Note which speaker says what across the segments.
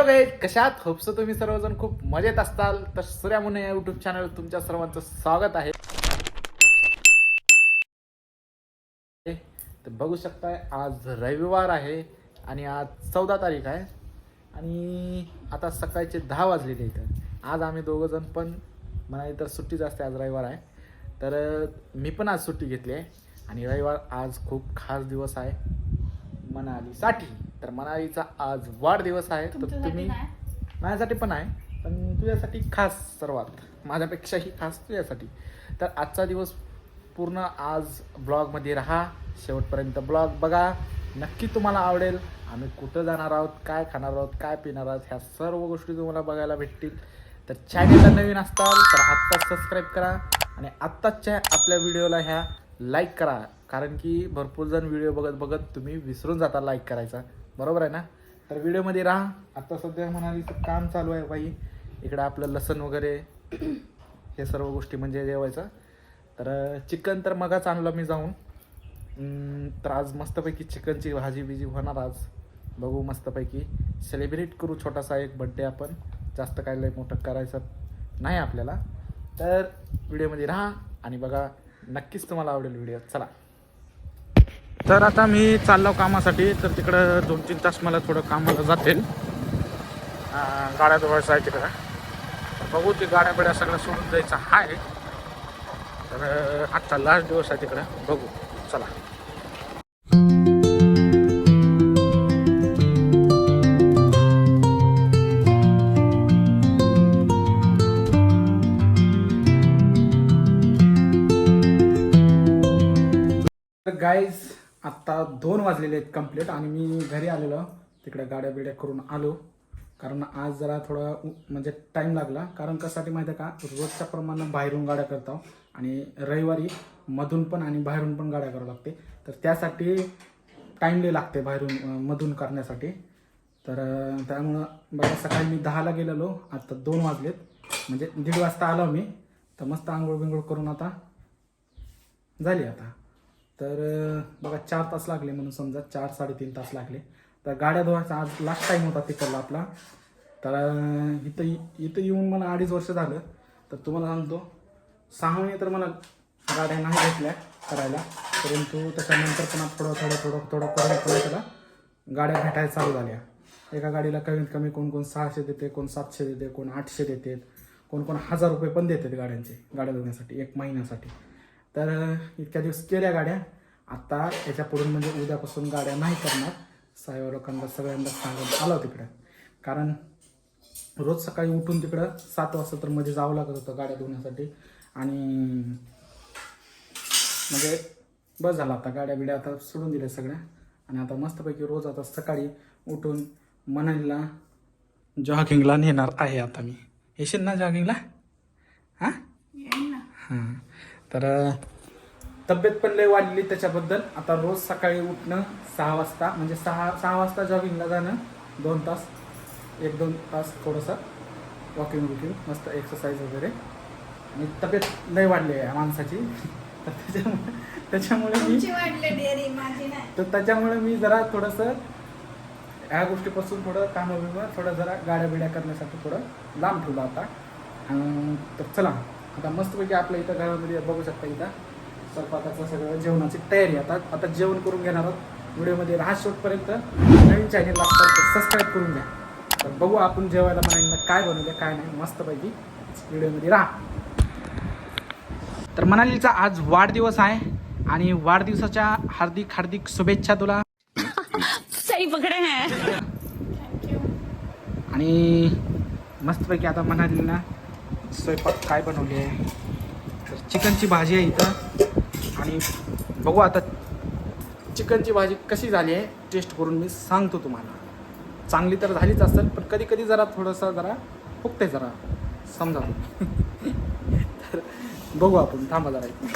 Speaker 1: कशात? होप्स तुम्ही सर्वजण खूप मजेत असताल. तर सूर्या मुने या युट्यूब चॅनल तुमच्या सर्वांचं स्वागत आहे. तर बघू शकताय आज रविवार आहे आणि आज चौदा तारीख आहे. आणि आता सकाळचे दहा वाजलेले इथं. आज आम्ही दोघं जण पण म्हणाली तर सुट्टीच असते आज रविवार आहे. तर मी पण आज सुट्टी घेतली आहे. आणि रविवार आज खूप खास दिवस आहे. मनालीसाठी तर मनालीचा आज वाढदिवस आहे तर तुम्ही माझ्यासाठी पण आहे पण तुझ्यासाठी खास सर्वात माझ्यापेक्षाही खास तुझ्यासाठी. तर आजचा दिवस पूर्ण आज ब्लॉगमध्ये राहा. शेवटपर्यंत ब्लॉग बघा. नक्की तुम्हाला आवडेल. आम्ही कुठं जाणार आहोत काय खाणार आहोत काय पिणार आहोत ह्या सर्व गोष्टी तुम्हाला बघायला भेटतील. तर चॅनेलला नवीन असताल तर आत्ताच सबस्क्राईब करा आणि आत्ताच्या आपल्या व्हिडिओला ह्या लाईक करा. कारण की भरपूर जण व्हिडिओ बघत बघत तुम्ही विसरून जाता लाईक करायचा. बरोबर आहे ना? तर व्हिडिओमध्ये राहा. आता सध्या म्हणाली तर काम चालू आहे बाई. इकडं आपलं लसण वगैरे हे सर्व गोष्टी म्हणजे जेवायचं. तर चिकन तर मगाच आणलं मी जाऊन. तर आज मस्तपैकी चिकनची भाजी बिजी होणार आज. बघू मस्तपैकी. सेलिब्रेट करू छोटासा एक बड्डे आपण. जास्त काय लय मोठं करायचं नाही आपल्याला. तर व्हिडिओमध्ये राहा आणि बघा नक्कीच तुम्हाला आवडेल व्हिडिओ. चला. तर आता मी चाललो कामासाठी तर तिकडं दोन तीन तास मला थोडं कामाला जातील. गाड्या धुवायचं आहे तिकडं. बघू ती गाड्या बिड्या सगळं सोडून जायचं आहे. तर अं, आजचा लास्ट दिवस आहे तिकडं. बघू. चला. तर गाईज आत्ता दोन वाजलेले आहेत कंप्लीट आणि मी घरी आलेलो. तिकडे गाड्या बिड्या करून आलो. कारण आज जरा थोडा म्हणजे टाईम लागला. कारण कशासाठी माहिती आहे का? रोजच्या प्रमाणे बाहेरून गाड्या करतो आणि रविवारी मधून पण आणि बाहेरून पण गाड्या करावं लागते. तर त्यासाठी टाईमली लागते बाहेरून मधून करण्यासाठी. तर त्यामुळं बघा सकाळी मी दहाला गेलेलो. आता दोन वाजलेत. म्हणजे दीड वाजता आलो मी. तर मस्त आंघोळ बिंघोळ करून आता झाली आता. तर बघा चार तास लागले म्हणून समजा चार साडेतीन तास लागले. तर गाड्या धुवायचा आज लास्ट टाईम होता तिकडला आपला. तर इथं इथं येऊन मला अडीच वर्ष झालं. तर तुम्हाला सांगतो सहा महिने तर मला गाड्या नाही घेतल्या करायला. परंतु त्याच्यानंतर पण थोडं थोडं थोडं थोडं करून थोडं त्याला गाड्या भेटायला चालू झाल्या. एका गाडीला कमीत कमी कोण कोण सहाशे देते कोण सातशे देते कोण आठशे देते कोण कोण हजार रुपये पण देतात गाड्यांचे गाड्या धुण्यासाठी एक महिन्यासाठी. तर इतक्या दिवस केल्या गाड्या. आता याच्या पुढून म्हणजे उद्यापासून गाड्या नाही करणार. साहेब लोकांना सगळ्यांना सांगून आलो तिकडं. कारण रोज सकाळी उठून तिकडं सात वाजता तर मध्ये जावं लागत होतं गाड्या धुण्यासाठी. आणि म्हणजे बस झालं आता. गाड्या बिड्या आता सोडून दिल्या सगळ्या. आणि आता मस्तपैकी रोज आता सकाळी उठून मनालीला जॉगिंगला नेणार आहे आता मी. येशील ना जॉगिंगला? हां? हां. तर तब्येत पण लय वाढली त्याच्याबद्दल. आता रोज सकाळी उठणं सहा वाजता म्हणजे सहा सहा वाजता जॉगिंगला जाणं दोन तास एक दोन तास थोडंसं वॉकिंग वॉकिंग मस्त एक्सरसाइज वगैरे. आणि तब्येत लय वाढली आहे माणसाची. तर त्याच्यामुळे त्याच्यामुळे मी तर त्याच्यामुळे मी जरा थोडंसं ह्या गोष्टीपासून थोडं कामं बिमं थोडं जरा गाड्या बिड्या करण्यासाठी थोडं लांब ठेवलं आता. अं, तर चला. आता मस्तपैकी आपल्या इथं घरामध्ये बघू शकता इथं. स्वयंपाकाचं सगळं जेवणाची तयारी आता. आता जेवण करून घेणार आहोत. व्हिडिओमध्ये राहा शेवटपर्यंत नवीन चॅनेल असतात तर सबस्क्राईब करून घ्या. तर बघू आपण जेवायला म्हणायला काय बनवलं काय नाही. मस्तपैकी व्हिडिओमध्ये राहा. तर मनालीचा आज वाढदिवस आहे आणि वाढदिवसाच्या हार्दिक हार्दिक शुभेच्छा तुला.
Speaker 2: सही पकड़े.
Speaker 1: आणि मस्तपैकी आता म्हणाली ना स्वयंपाक काय बनवली आहे? तर चिकनची भाजी आहे इथं. आणि बघू आता चिकनची भाजी कशी झाली आहे टेस्ट करून मी सांगतो तुम्हाला. चांगली तर झालीच असेल पण कधी कधी जरा थोडंसं जरा फुकते जरा. समजा. तर बघू आपण थांबा जरा एक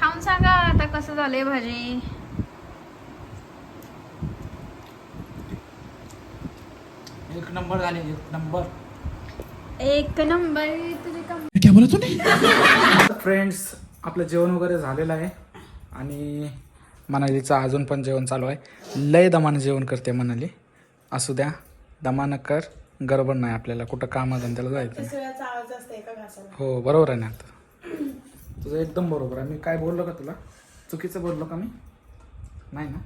Speaker 3: खाऊन सांगा आता कसं झालंय भाजी.
Speaker 1: नंबर झाले एक नंबर.
Speaker 3: एक नंबर तुझे कम
Speaker 1: फ्रेंड्स आपलं जेवण वगैरे झालेलं आहे आणि मनालीचं अजून पण जेवण चालू आहे. लय दमानं जेवण करते मनाली. असू द्या दमानं कर गडबड नाही आपल्याला. कुठं कामाधंद्याला जायचं नाही.
Speaker 4: सगळ्याचा आवाज असते एका घासाला?
Speaker 1: हो बरोबर आहे ना आता. तुझं एकदम बरोबर आहे. मी काय बोललो का तुला? चुकीचं बोललो का मी? नाही ना?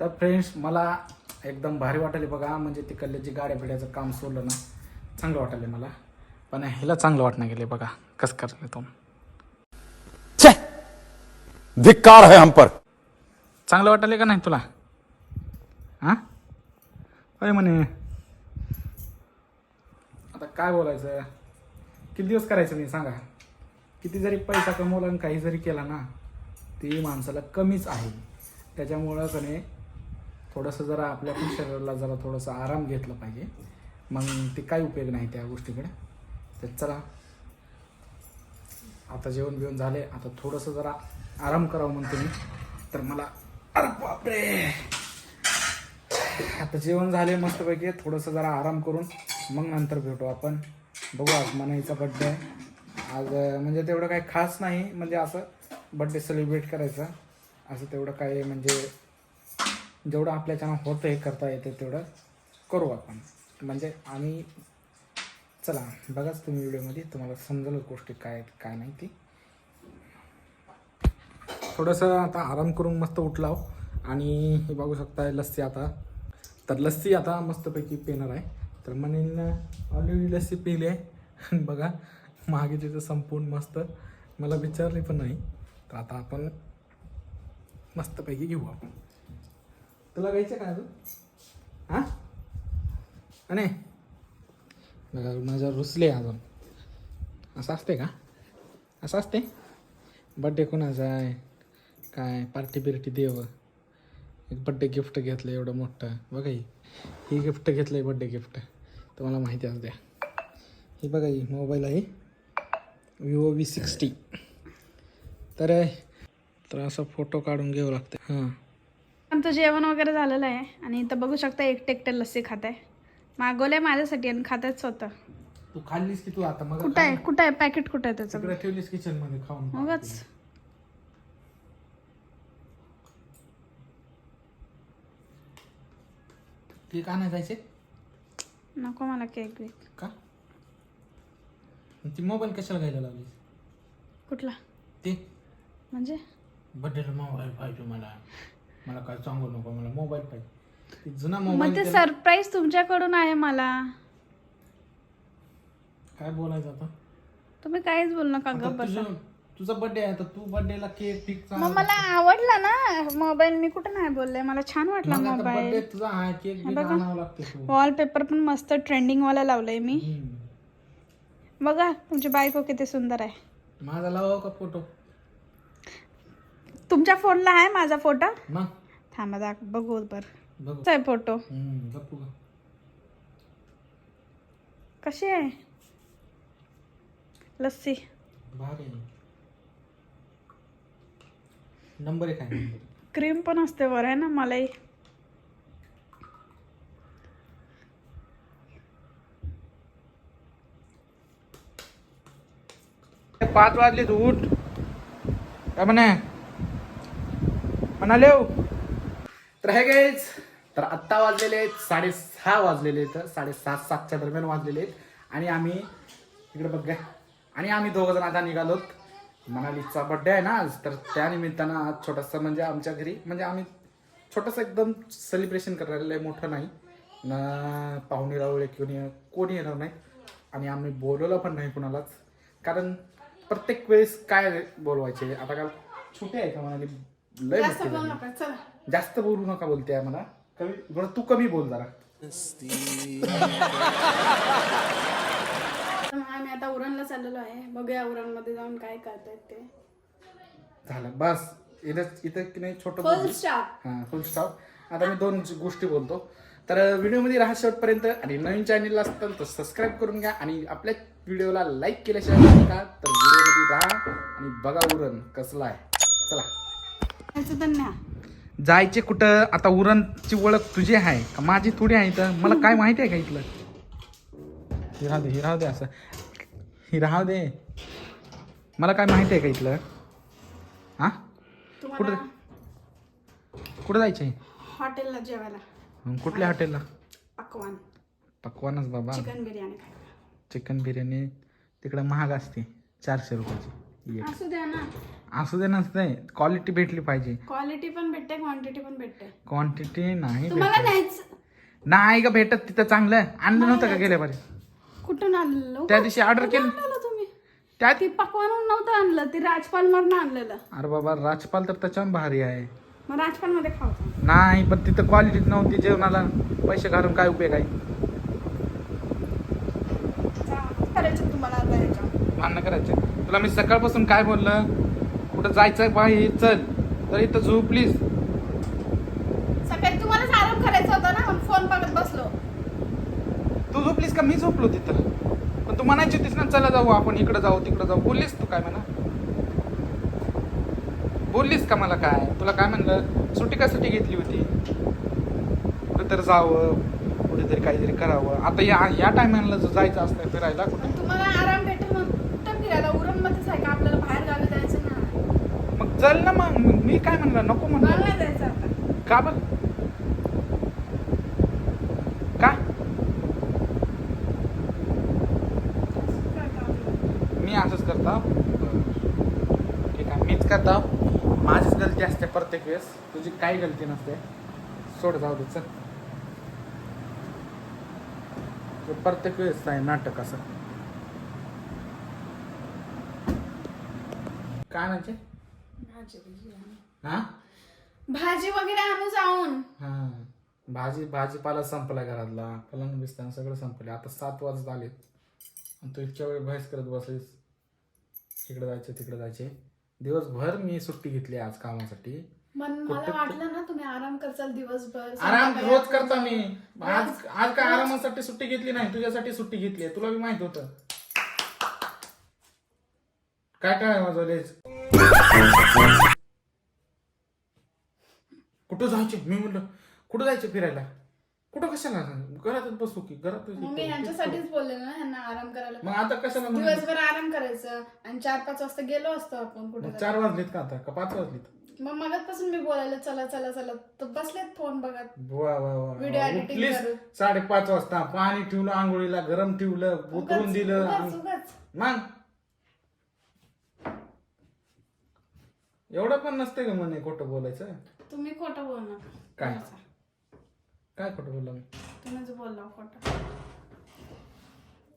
Speaker 1: तर फ्रेंड्स मला एकदम भारी वाटले बघा म्हणजे तिकडले जे गाड्या बिड्याचं काम सोडलं ना चांगलं वाटले मला. पण ह्याला चांगलं वाटणं गेले बघा कसं करले तो.
Speaker 5: धिक्कार है हम पर.
Speaker 1: चांगलं वाटले का नाही तुला? हां? अरे म्हणे. आता काय बोलायचं? किती दिवस करायचं मी सांगा? किती जरी पैसा कमवला आणि काही जरी केला ना ती माणसाला कमीच आहे. त्याच्यामुळं कने थोडंसं जरा आपल्या पण शरीराला जरा थोडंसं आराम घेतलं पाहिजे. मग ते काय उपयोग नाही त्या गोष्टीकडे. तर चला. आता जेवण बिवण झाले. आता थोडंसं जरा आराम करावं म्हणतो मी. तर मला अरे बापरे! आता जेवण झाले मस्तपैकी. थोडंसं जरा आराम करून मग नंतर भेटू आपण. बघू आज मनाईचा बड्डे आहे. आज म्हणजे तेवढं काही खास नाही. म्हणजे असं बड्डे सेलिब्रेट करायचं. असं तेवढं काय म्हणजे जेवढं आपल्याच्यानं होतं हे करता येतं तेवढं करू आपण. म्हणजे आम्ही चला बघाच तुम्ही व्हिडिओमध्ये तुम्हाला समजेल गोष्टी काय आहेत काय नाही ती. थोडंसं आता आराम करून मस्त उठलाव. आणि हे बघू शकताय लस्सी आता. तर लस्सी आता मस्तपैकी पिणार आहे. तर म्हणेन ऑलरेडी लस्सी पिली आहे. बघा मागे तिथं संपूर्ण मस्त. मला विचारली पण नाही. तर आता आपण मस्तपैकी घेऊ आपण. तुला घ्यायचं का अजून? हां? आणि बघा माझ्या रुसले अजून. असं असते का? असं असते बड्डे कोणाचा आहे? काय? पार्टी बिर्टी देव. एक बड्डे गिफ्ट घेतलं एवढं मोठं. बघा ही. ही गिफ्ट घेतलं आहे बड्डे गिफ्ट तुम्हाला माहिती असू द्या. ही बघा ही मोबाईल आहे. विवो व्ही सिक्स्टी तर तर असं फोटो काढून घ्यावं लागतं हां.
Speaker 3: आमचं जेवण वगैरे झालेलं आहे. आणि इथं बघू शकता एकटे एकटे लस्सी खात आहे मागवलंय माझ्यासाठी आणि खातायत स्वतः
Speaker 1: तू खाल्लीस की तू आता? मग
Speaker 3: कुठं आहे? कुठं आहे? पॅकेट कुठं आहे त्याचं?
Speaker 1: तिकडे ठेवलीस किचनमध्ये खाऊन.
Speaker 3: मगच.
Speaker 1: ते का नाही जायचे
Speaker 3: नको मला केक बिक.
Speaker 1: का? ती मोबाईल कशाला घ्यायला लावलीस?
Speaker 3: कुठला?
Speaker 1: ते?
Speaker 3: म्हणजे?
Speaker 1: बड्डेला मोबाईल पाहिजे मला. मला काय सांगू नको मला मोबाईल पाहिजे. ते जुना
Speaker 3: मग
Speaker 1: मोबाईल
Speaker 3: ते
Speaker 1: त्याला-
Speaker 3: सरप्राईज तुमच्याकडून आहे मला.
Speaker 1: काय बोलायचं आता?
Speaker 3: तुम्ही काहीच बोलू नका
Speaker 1: आता
Speaker 3: गप्प बसा.
Speaker 1: तुझं तुझा बर्थडे आहे तर तू बर्थडेला केक फिक
Speaker 3: मग मला आवडला ना मोबाईल मी कुठं नाही बोलले मला छान वाटला
Speaker 1: बर्थडे
Speaker 3: मोबाईल
Speaker 1: तुझा आहे केक बिक
Speaker 3: बघा.
Speaker 1: आणावं लागते तू.
Speaker 3: वॉलपेपर पण मस्त ट्रेंडिंग वाला लावलंय मी.
Speaker 1: हम्म.
Speaker 3: बघा तुमची बायको किती सुंदर आहे.
Speaker 1: माझा लावा का फोटो
Speaker 3: तुमच्या फोनला आहे माझा फोटो?
Speaker 1: मग
Speaker 3: थांबा दाख बघू बर.
Speaker 1: बघू.
Speaker 3: आहे फोटो.
Speaker 1: हम्म, गप्पू का
Speaker 3: कशी आहे? लस्सी.
Speaker 1: भारी आहे. नंबर एक आहे.
Speaker 3: क्रीम पण असते वर आहे ना मलाई
Speaker 1: पाच वाजले तू उठ. काय म्हणे? म्हणाले हो. तर हे गाईज तर आत्ता वाजलेले आहेत साडेसहा वाजलेले आहेत साडेसात सातच्या दरम्यान वाजलेले आहेत. आणि आम्ही इकडे बघ आणि आम्ही दोघं जण आता निघालोत मनालीचा बड्डे आहे ना आज तर त्या निमित्तानं आज छोटासा म्हणजे आमच्या घरी म्हणजे आम्ही छोटंसं एकदम सेलिब्रेशन करायला आहे मोठं नाही. ना पाहुणे रावळे कोणी कोणी येणार नाही. आणि आम्ही बोलवलं पण नाही कुणालाच. कारण प्रत्येक वेळेस काय बोलवायचे? आता का छोटे आहे का म्हणाली लय
Speaker 4: जास्त बोलू. नका चला.
Speaker 1: जास्त बोलू नका बोलते मला कमी बरं तू कमी बोल जरा.
Speaker 4: तर मग आम्ही आता उरणला चाललेलो आहे. बघूया उरणमध्ये जाऊन काय करतायत ते.
Speaker 1: झालं. बस. इथं इथं की नाही छोटं
Speaker 4: फुल
Speaker 1: बोलू.
Speaker 4: स्टॉप
Speaker 1: हां फुल स्टॉप आता मी दोन गोष्टी बोलतो. तर व्हिडिओमध्ये राहा शेवटपर्यंत आणि नवीन चॅनलला असताल तर सबस्क्राईब करून घ्या आणि आपल्या व्हिडिओला लाईक केल्याशिवाय का? तर व्हिडिओमध्ये राहा आणि बघा उरण कसला आहे. चला. जायचे कुठं? आता उरणची ओळख तुझी आहे का? माझी थोडी आहे तर मला काय माहिती आहे का इथलं? हे राहू दे हे राहू दे असं. हे राहू दे. मला काय माहिती आहे का इथलं? हा?
Speaker 4: तुम्हाला
Speaker 1: कुठं? जायचंय?
Speaker 3: हॉटेलला जेवायला.
Speaker 1: कुठल्या हॉटेलला?
Speaker 3: पकवान.
Speaker 1: पकवानच बाबा.
Speaker 3: Chicken biryani
Speaker 1: chicken biryani. तिकडं महाग असते. चारशे रुपयाची.
Speaker 3: असू द्या ना.
Speaker 1: असू दे नसते क्वालिटी भेटली पाहिजे.
Speaker 3: क्वालिटी पण भेटते क्वांटिटी पण भेटते.
Speaker 1: क्वांटिटी नाही
Speaker 3: तुम्हाला
Speaker 1: भेटत.
Speaker 3: नाहीच.
Speaker 1: नाही का भेटत तिथं चांगलं. आणलं नव्हतं का गेल्या बरे?
Speaker 3: कुठून आणलेलं
Speaker 1: त्या दिवशी ऑर्डर केलं.
Speaker 3: आणलेलं तुम्ही?
Speaker 1: त्या
Speaker 3: ती पकवानून नव्हतं आणलं ती राजपाल आणलेलं.
Speaker 1: अरे बाबा राजपाल तर त्याच्याहून भारी आहे.
Speaker 3: मग राजपाल मध्ये खावतो
Speaker 1: नाही पण तिथं क्वालिटी नव्हती जेवणाला. पैसे घालून काय उपयोग आहे?
Speaker 3: करायचं तुम्हाला आता
Speaker 1: भांडणं करायचं तुला मी सकाळपासून काय बोललं? कुठं जायचं बाई चल. तर इथं झोप प्लीज.
Speaker 3: सकाळी तुम्हालाच आराम करायचा होता ना फोन बघत बसलो.
Speaker 1: तू झोपलीस का? मी झोपलो तिथं. पण तू म्हणायची होतीस ना चला जाऊ आपण इकडं जाऊ तिकडं जाऊ. बोललीस तू काय म्हणा? बोललीस का मला काय? तुला काय म्हणलं? सुट्टी कशासाठी घेतली होती? कुठेतरी जावं कुठेतरी काहीतरी करावं. आता या या टायमाला जर जायचं असतं फिरायला कुठे?
Speaker 3: पण तुम्हाला आराम भेटेल कुठं फिरायला? उरण मध्येच आहे का आपल्याला बाहेर गावी जायचं ना
Speaker 1: मग चल ना मग. मी काय म्हणलं नको म्हणलं
Speaker 3: नाही जायचं आता.
Speaker 1: का बर का? मी असंच करता. ठीक आहे. मीच करता. माझीच गलती असते प्रत्येक वेळेस. तुझी काही गलती नसते. सोड जाऊ दे चल. प्रत्येक वेळेस आहे नाटक असं. काय म्हणजे हा?
Speaker 3: भाजी वगैरे आणू जाऊन.
Speaker 1: हा. भाजी भाजीपाला संपला घरातला. पलंग बिस्तान सगळं संपले आता सात वाजत आलेत. आणि तू इतक्या वेळ बहस करत बसलीस. तिकडे जायचे तिकडे जायचे. दिवसभर मी सुट्टी घेतली आज कामासाठी.
Speaker 3: मला वाटलं ना तुम्ही आराम करचाल दिवसभर.
Speaker 1: आराम रोज करता मी. आज आज काय आरामासाठी सुट्टी घेतली नाही तुझ्यासाठी सुट्टी घेतली तुला बी माहीत होतं. काय काय वाजवलेस कुठं जायचे? मी म्हणलं कुठं जायचं फिरायला? कुठं कशाला? घरातच बसू की घरातच
Speaker 3: मग मी यांच्यासाठीच बोलले ना यांना आराम करायला.
Speaker 1: मग आता कशाला म्हणाले?
Speaker 3: दिवसभर आराम करायचं आणि चार पाच वाजता गेलो असतो आपण कुठे
Speaker 1: मग चार वाजलेत का आता? का पाच वाजलेत?
Speaker 3: मग मगातपासून मी बोलायला चला चला चला. तर बसलेत फोन बघत.
Speaker 1: वा वा वा
Speaker 3: Video editing
Speaker 1: उठलीस
Speaker 3: करू.
Speaker 1: साडेपाच वाजता पाणी ठेवलं आंघोळीला गरम ठेवलं उतरून
Speaker 3: उगाच-
Speaker 1: दिलं.
Speaker 3: उगाच-
Speaker 1: आणि-
Speaker 3: उगाच.
Speaker 1: मग? एवढं पण नसते का म्हणे खोटं बोलायचं?
Speaker 3: तुम्ही खोटं बोल नका.
Speaker 1: काय? काय खोटं बोलला मी?
Speaker 3: तुम्हीच बोलला खोटं.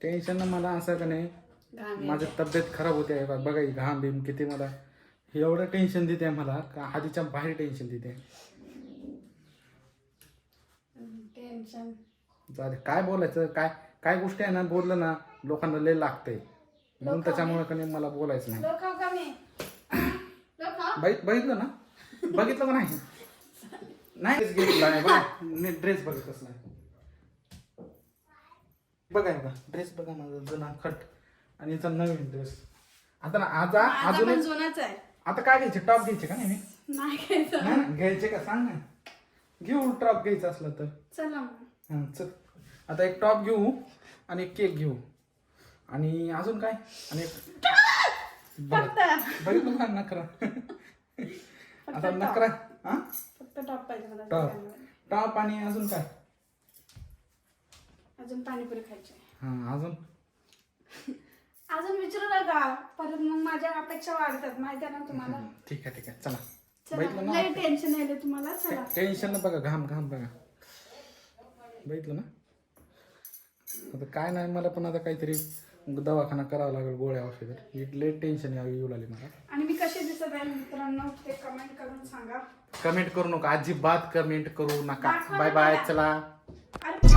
Speaker 1: टेन्शन मला असं का नाही?
Speaker 3: घाम.
Speaker 1: माझी तब्येत खराब होते. आहे. बघा ही घाम बिम किती मला. एवढं टेन्शन देते मला का आधीच्या बाहेर टेन्शन देते.
Speaker 3: टेन्शन
Speaker 1: जाऊ दे. काय बोलायचं? काय काय गोष्टी आहे ना बोललं ना लोकांना लय लागतंय. म्हणून त्याच्यामुळे का नाही मला बोलायचं नाही.
Speaker 3: लोक का मी लोक खाऊ?
Speaker 1: बघित बघितलं ना? बघितलं का नाही? नाही ड्रेस ड्रेस बघितलंच नाही. बघा बघा ड्रेस बघा माझा जुना खट आणि याचा नवीन ड्रेस आता ना
Speaker 3: माझा
Speaker 1: अजून
Speaker 3: जुनाच आहे.
Speaker 1: आता काय घ्यायचे? टॉप घ्यायचे का नाही मी?
Speaker 3: नाही घ्यायचं
Speaker 1: ना, का? सांग ना. घेऊ टॉप घ्यायचा असला तर.
Speaker 3: चला
Speaker 1: हा चल. आता एक टॉप घेऊ आणि एक केक घेऊ. आणि अजून काय? आणि बघितलं का? नकरा आता नकरा हा?
Speaker 3: फक्त टॉप पाहिजे मला
Speaker 1: टॉप
Speaker 3: दुकानावर.
Speaker 1: टॉप आणि अजून काय?
Speaker 3: अजून पाणीपुरी खायची.
Speaker 1: हा अजून?
Speaker 3: अजून विचारू नका. परत मग माझ्या अपेक्षा वाढतात. माहिती आहे ना तुम्हाला?
Speaker 1: ठीक आहे ठीक आहे. चला.
Speaker 3: चला
Speaker 1: बघितलं ना?
Speaker 3: लय टेन्शन यायले तुम्हाला. चला.
Speaker 1: टेन्शन ना बघा घाम घाम बघा. बघितलं ना? आता काय नाही मला पण आता काहीतरी दवाखाना करावा लागेल गोळ्या औषध. लय टेन्शन येऊ लागले मला.
Speaker 3: आणि मी कशी मित्रांनो ते कमेंट करून सांगा.
Speaker 1: कमेंट करू नका. अजिबात कमेंट करू नका.
Speaker 3: दाखवा
Speaker 1: बाय बाय
Speaker 3: मला.
Speaker 1: चला.
Speaker 3: अरे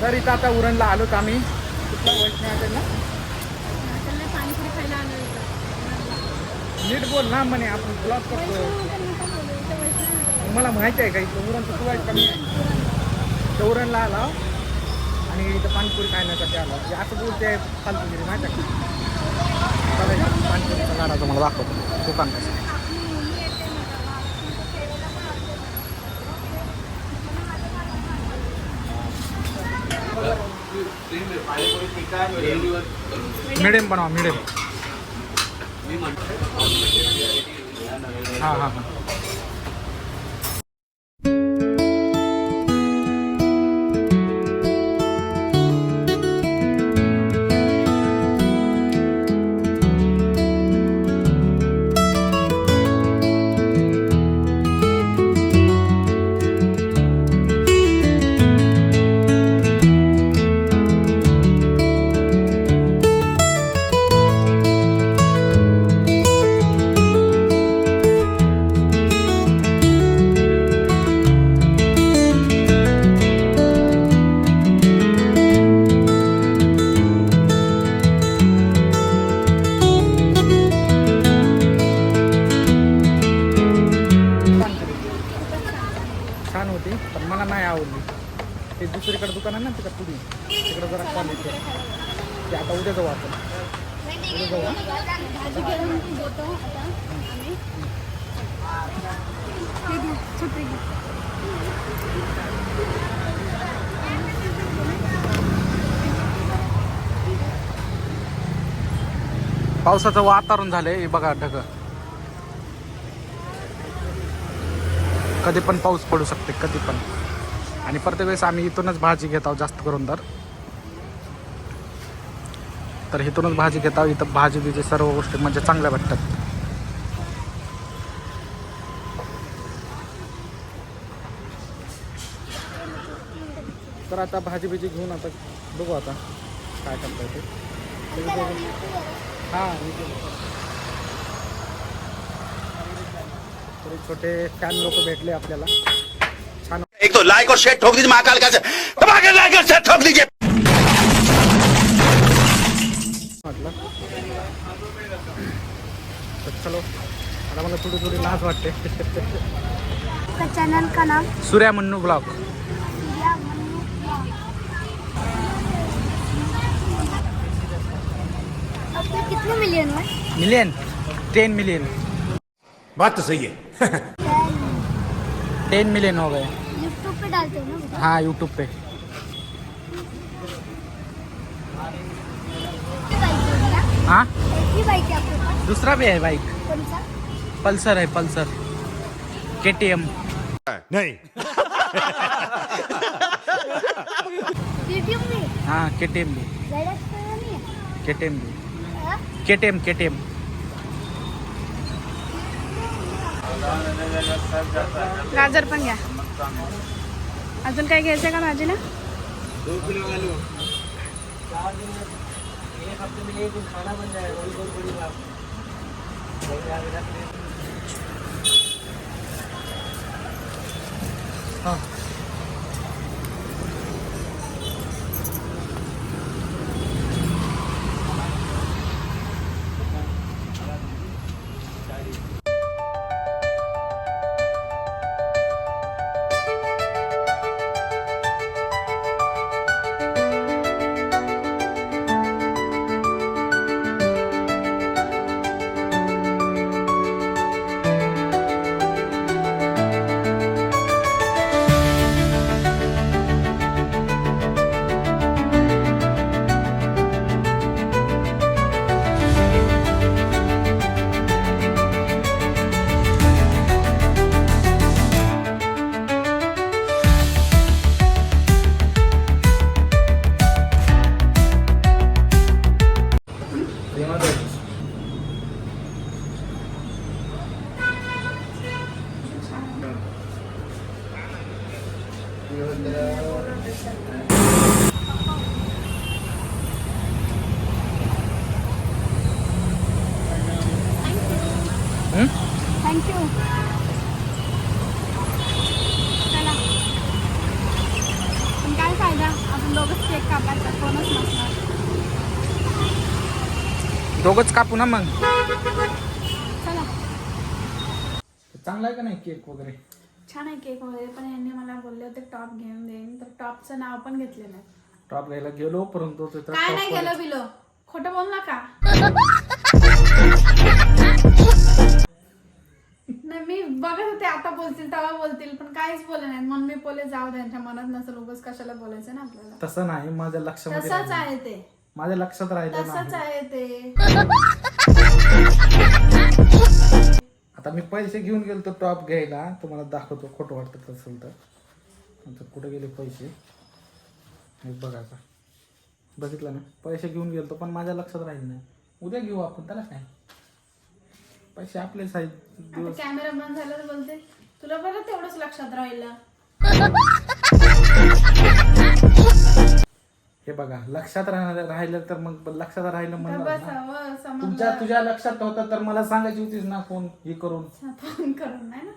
Speaker 1: तर इथं आता उरणला आलोत आम्ही.
Speaker 3: पाणीपुरी खायला आलो
Speaker 1: नीट बोल ना म्हणे आपण ब्लॉक करतो मला माहिती आहे का इथं उरण तर कमी आहे चौरणला आला आणि इथं पाणीपुरी खाण्यासाठी आला. म्हणजे असं बोलते फालतूगिरी माहिती आहे का? चालेल मला दाखवतो दुकान कसं मिडियम बनवा मिडियम हां हां हां. पावसाचं वातावरण झालंय हे बघा ढग. कधी पण पाऊस पडू शकते कधी पण. आणि प्रत्येक वेळेस आम्ही इथूनच भाजी घेत आहोत जास्त करून तर. तर इथूनच भाजी घेत आहोत इथं भाजी बिजी सर्व गोष्टी म्हणजे चांगल्या भेटतात. तर आता भाजी बिजी घेऊन आता बघू आता काय करता येते हां तरी छोटे फॅन लोक भेटले आपल्याला. छान
Speaker 5: एक तो लाइक और शेयर ठोक दीजिए महाकाल का लाइक और शेयर ठोक दीजिए।
Speaker 1: वाटलं तर चलो आता मला थोडी थोडी लाज वाटते.
Speaker 4: का चैनल का नाम?
Speaker 1: सूर्या मन्नू ब्लॉग.
Speaker 4: कितने मिलियन हुए
Speaker 1: मिलियन टेन मिलियन
Speaker 5: बात तो सही है।
Speaker 1: टेन मिलियन हो गए।
Speaker 4: यूट्यूब पे डालते हो ना
Speaker 1: हाँ यूट्यूब पे। हाँ दूसरा भी है बाइक पल्सर है पल्सर के टी एम
Speaker 5: नहीं।
Speaker 1: हाँ के टी एम भी
Speaker 4: डायरेक्ट पे नहीं? है
Speaker 1: के टी एम भी
Speaker 4: हाँ?
Speaker 1: K T M K T M
Speaker 3: गाजर पण घ्या. अजून काय घ्यायचं का भाजीला?
Speaker 4: थँक्यू दोघच
Speaker 1: कापू ना मग. चांगला आहे का नाही केक वगैरे?
Speaker 3: छान आहे केक वगैरे पण यांनी मला बोलले होते टॉप घेऊन देईन तर टॉपचं नाव पण घेतले नाही
Speaker 1: टॉप घ्यायला गेलो परंतु
Speaker 3: काय नाही गेलं बिलो. खोटं बोल नका. नाही मी बघत होते आता बोलतील तेव्हा बोलतील पण काहीच बोलले नाही म्हणून मी बोले जाऊ त्यांच्या मनात नसेल उगस कशाला बोलायचं ना आपल्याला.
Speaker 1: तसं नाही माझ्या लक्षात
Speaker 3: तसंच आहे ते.
Speaker 1: माझ्या लक्षात राहिलं
Speaker 3: तसंच
Speaker 1: नाही
Speaker 3: आहे ते.
Speaker 1: आता मी पैसे घेऊन गेलो टॉप घ्यायला. तुम्हाला दाखवतो खोटं वाटत असेल तर. आता कुठे गेले पैसे? हे बघा आता. बघितलं ना? पैसे घेऊन गेलो पण माझ्या लक्षात राहील नाही. उद्या घेऊ आपण त्याला काय? पैसे आपलेच आहेत
Speaker 3: आता
Speaker 1: दिवस
Speaker 3: कॅमेरा बंद झाला तर बोलते तुला बरं तेवढंच लक्षात राहिलं.
Speaker 1: हे बघा लक्षात राहणार राहिलं तर मग लक्षात राहिलं
Speaker 3: तर
Speaker 1: म्हणलं ना. तुमच्या तुझ्या लक्षात होतं तर मला सांगायची होतीस ना फोन हे करून.
Speaker 3: फोन करून नाही ना?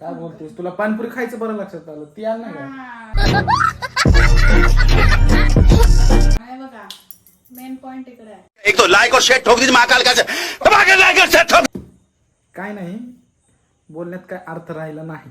Speaker 1: काय बोलतेस? तुला पानपुरी खायचं बरं लक्षात आलं. ती आलं नाही का
Speaker 3: हा. आहे बघा मेन पॉइंट इकडे आहे.
Speaker 5: एक तो लाइक और शेयर ठोक दीजिए महाकाल का दबा के लाइक और शेयर ठोक
Speaker 1: काय नाही. बोलण्यात काय अर्थ राहिला नाही.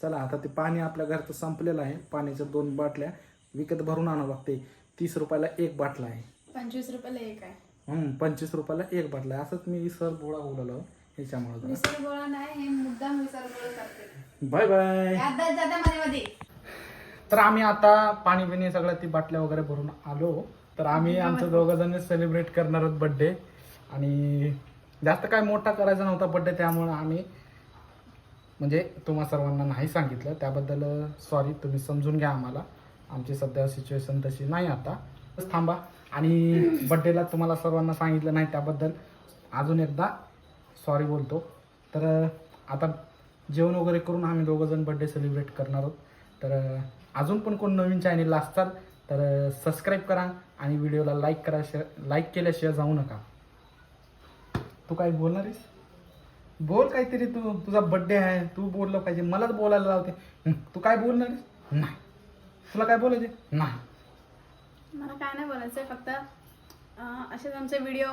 Speaker 1: चला आता ते पाणी आपल्या घरचं संपलेलं आहे. पाण्याच्या दोन बाटल्या. विकत भरून आणावं लागते तीस रुपयाला एक बाटला आहे.
Speaker 3: पंचवीस रुपयाला एक आहे.
Speaker 1: हम्म पंचवीस रुपयाला एक बाटला आहे. असंच मी सर गोळा बोललो ह्याच्यामुळे
Speaker 3: विसर गोळा नाही हे मुद्दाम विसर गोळा करते.
Speaker 1: Bye bye.
Speaker 3: यादमध्ये
Speaker 1: तर आम्ही आता पाणी बिणी सगळ्या ती बाटल्या वगैरे भरून आलो. तर आम्ही आमचं दोघं जण सेलिब्रेट करणार आहोत बड्डे आणि जास्त काय मोठा करायचा नव्हता बड्डे त्यामुळे आम्ही म्हणजे तुम्हा सर्वांना नाही सांगितलं. त्याबद्दल सॉरी तुम्ही समजून घ्या आम्हाला. आमची सध्या सिच्युएशन तशी नाही आता. बस थांबा. आणि बड्डेला तुम्हाला सर्वांना सांगितलं नाही त्याबद्दल. अजून एकदा सॉरी बोलतो. तर आता जेवण वगैरे करून आम्ही दोघंजण बड्डे सेलिब्रेट करणार आहोत. तर अजून पण कोण नवीन चॅनेल असतात तर सबस्क्राईब करा आणि व्हिडिओला लाईक करा शेअर लाईक केल्याशिवाय जाऊ नका. तू काय बोलणार आहेस? बोल काहीतरी तू. तुझा बड्डे आहे. तू बोललं पाहिजे. मलाच बोलायला लावते. तू काय बोलणार आहेस? नाही. तुला काय बोलायचे नाही.
Speaker 3: मला काय नाही बोलायचं फक्त अं, असेच आमचे व्हिडिओ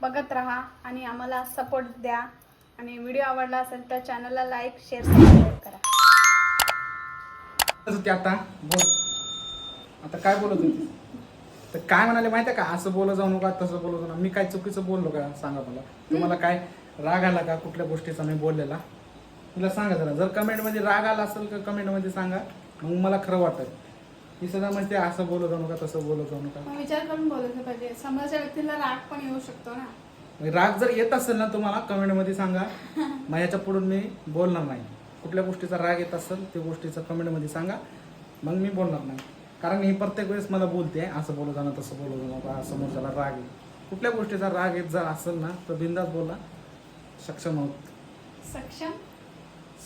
Speaker 3: बघत राहा आणि आम्हाला सपोर्ट द्या. आणि व्हिडिओ आवडला असेल तर चॅनलला लाईक शेअर सबस्क्राईब करा.
Speaker 1: तसं ते आता बोल. आता काय बोलत होती? तर काय म्हणाले माहिती आहे का? असं बोलत जाऊ नका तसं बोलत जाऊ नका. मी काय चुकीचं बोललो का? सांगा मला. तुम्हाला काय राग आला का? कुठल्या गोष्टीचा मी बोललेला? तुला सांगा जरा. जर कमेंटमध्ये राग आला असेल का कमेंटमध्ये सांगा. मग मला खरं वाटतं. ही सगळं म्हणते असं बोलत जाऊ नका तसं बोलत जाऊ नका.
Speaker 3: मग विचार करून बोलायचं पाहिजे. समोरच्या व्यक्तीला राग पण येऊ शकतो ना.
Speaker 1: राग जर येत असेल ना तुम्हाला कमेंटमध्ये सांगा. मग याच्या पुढून मी बोलणार नाही. कुठल्या गोष्टीचा राग येत असेल त्या गोष्टीचा कमेंटमध्ये सांगा. मग मी बोलणार नाही. कारण ही प्रत्येक वेळेस मला बोलते असं बोलू जाणं तसं बोलू जाणं बा समोरच्याला राग आहे कुठल्या गोष्टीचा राग येत जर असेल ना तर बिंदास बोला. सक्षम आहोत.
Speaker 3: सक्षम?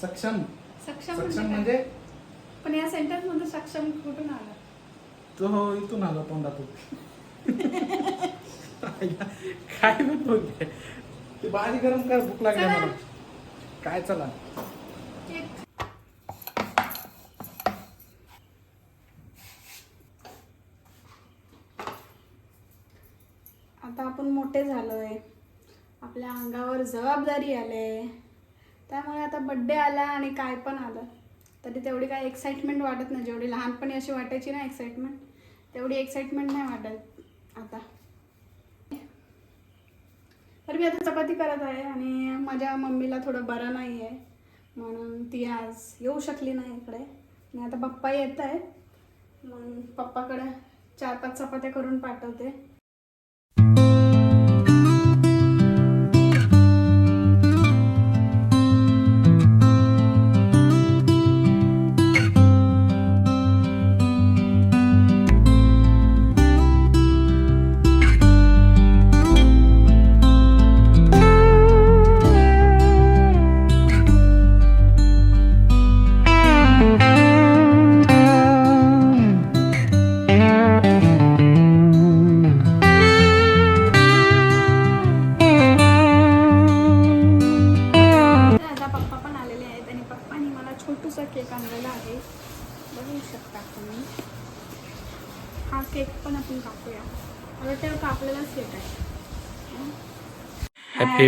Speaker 1: सक्षम.
Speaker 3: सक्षम
Speaker 1: सक्षम
Speaker 3: म्हणजे? पण या सेंटेन्समध्ये सक्षम कुठून आलं?
Speaker 1: तो हो इथून आला तोंडातून काय बोलते? ते भाजी गरम कर भूक लागली. मला काय चला?
Speaker 3: आता आपण मोठे झालोय. आपल्या अंगावर जबाबदारी आले त्यामुळे आता बड्डे आला आणि काय पण आलं. तरी तेवढी काय एक्साइटमेंट वाटत नाही. जेवढी लहानपणी अशी वाटायची ना एक्साइटमेंट तेवढी एक्साइटमेंट नाही वाटत आता. तर मी आता चपाती करत आहे आणि माझ्या मम्मीला थोडं बरं नाही आहे म्हणून ती आज येऊ शकली नाही इकडे. आणि आता पप्पा येत आहे मग पप्पाकडे चार पाच चपात्या करून पाठवते.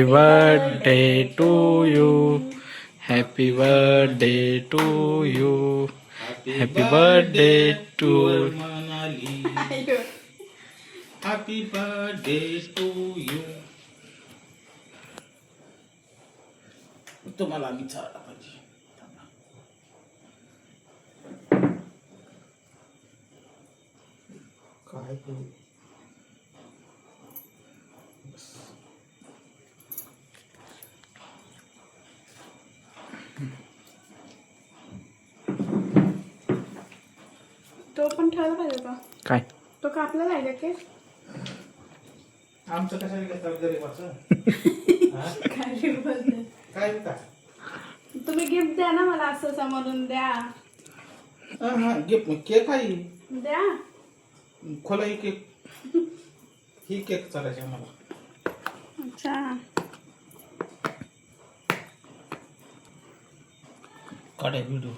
Speaker 1: Happy birthday to you happy birthday to you happy birthday to
Speaker 6: Happy birthday to you.
Speaker 1: तुम्हाला विचारायला पाहिजे काय
Speaker 3: तो पण ठेवला पाहिजे का
Speaker 1: काय?
Speaker 3: तो कापला आहे का केक
Speaker 1: आमचं कशाला घेतात गरीबाचं?
Speaker 3: काय रे बोलते.
Speaker 1: काय का
Speaker 3: तुम्ही गिफ्ट द्या ना मला असं समोरून द्या.
Speaker 1: हा गिफ्ट केक आहे.
Speaker 3: द्या.
Speaker 1: खोला ही केक. ही केक चालायचे मला
Speaker 3: अच्छा.
Speaker 1: काढा व्हिडिओ.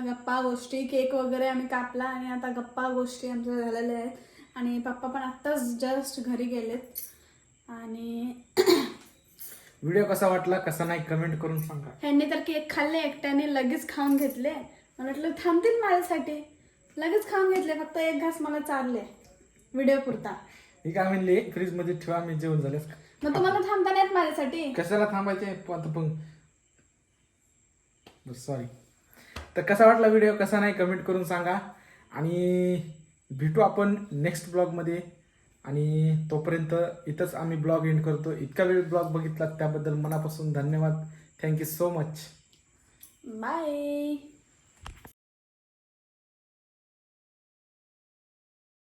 Speaker 3: गप्पा गोष्टी केक वगैरे आम्ही कापला आणि आता गप्पा गोष्टी आमच्या झालेल्या आहेत. आणि पप्पा पण आत्ताच जस्ट घरी गेलेत. आणि
Speaker 1: व्हिडिओ कसा वाटला कसा नाही कमेंट करून सांगा.
Speaker 3: ह्यांनी तर केक खाल्ले एकट्याने लगेच खाऊन घेतले. मला वाटलं थांबतील माझ्यासाठी. लगेच खाऊन घेतले फक्त एक घास मला चालले व्हिडिओ पुरता.
Speaker 1: ही काय म्हणली फ्रीजमध्ये ठेवा मी जेवण झालेस
Speaker 3: मग तुम्हाला थांबता नाहीत माझ्यासाठी.
Speaker 1: कशाला थांबायचे? आता पण सॉरी तर कसा वाटला व्हिडिओ कसा नाही? कमेंट करून सांगा. आणि भेटू आपण नेक्स्ट ब्लॉगमध्ये आणि तोपर्यंत इथंच आम्ही ब्लॉग एंड करतो. इतका वेळ ब्लॉग बघितला त्याबद्दल मनापासून धन्यवाद. Thank you so much
Speaker 3: bye